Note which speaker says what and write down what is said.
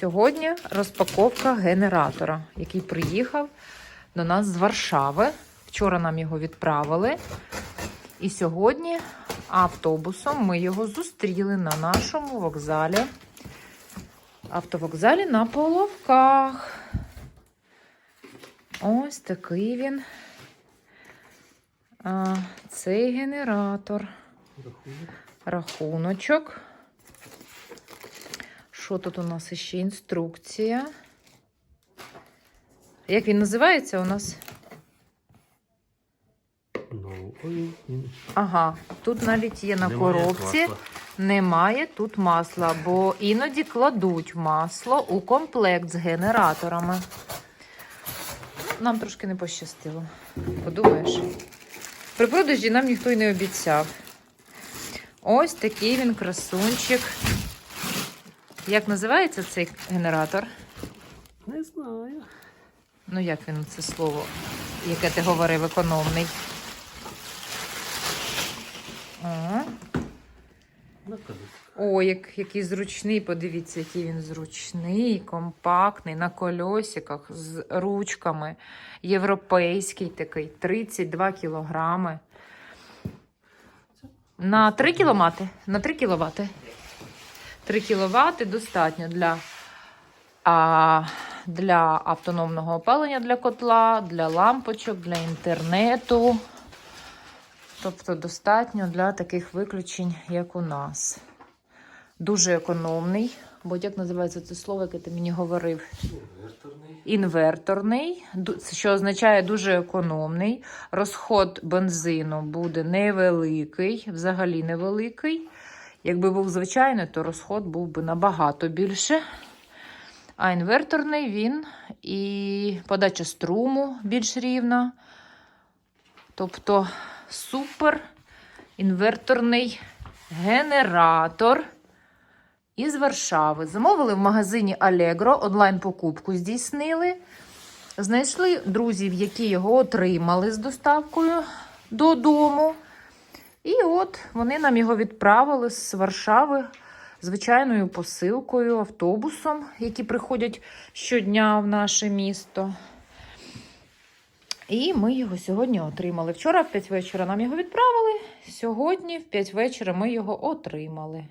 Speaker 1: Сьогодні розпаковка генератора, який приїхав до нас з Варшави. Вчора нам його відправили. І сьогодні автобусом ми його зустріли на нашому вокзалі. Автовокзалі на Половках. Ось такий він. А, цей генератор. Рахуночок. Що тут у нас ще інструкція? Як він називається у нас? Ага, тут навіть є на
Speaker 2: Немає
Speaker 1: коробці.
Speaker 2: масла.
Speaker 1: Немає тут масла, бо іноді кладуть масло у комплект з генераторами. Нам трошки не пощастило. Подумаєш. При продажі нам ніхто й не обіцяв. Ось такий він красунчик. Як називається цей генератор?
Speaker 2: Не знаю.
Speaker 1: Ну, як він це слово, яке ти говорив, економний. О, О, як, який зручний, подивіться, який він зручний, компактний, на кольосиках, з ручками. Європейський такий, 32 кілограми. На 3 кіловати? На 3 кіловати? 3 кіловати достатньо для, а, для автономного опалення для котла, для лампочок, для інтернету. Тобто достатньо для таких виключень, як у нас. Дуже економний. Бо як називається це слово, яке ти мені говорив?
Speaker 2: Інверторний.
Speaker 1: Інверторний, що означає дуже економний. Розход бензину буде невеликий, взагалі невеликий. Якби був звичайний, то розход був би набагато більше. А інверторний він і подача струму більш рівна. Тобто супер інверторний генератор із Варшави. Замовили в магазині Allegro, онлайн-покупку здійснили. Знайшли друзів, які його отримали з доставкою додому. І от вони нам його відправили з Варшави звичайною посилкою, автобусом, які приходять щодня в наше місто. І ми його сьогодні отримали. Вчора в 5 вечора нам його відправили. Сьогодні в 5 вечора ми його отримали.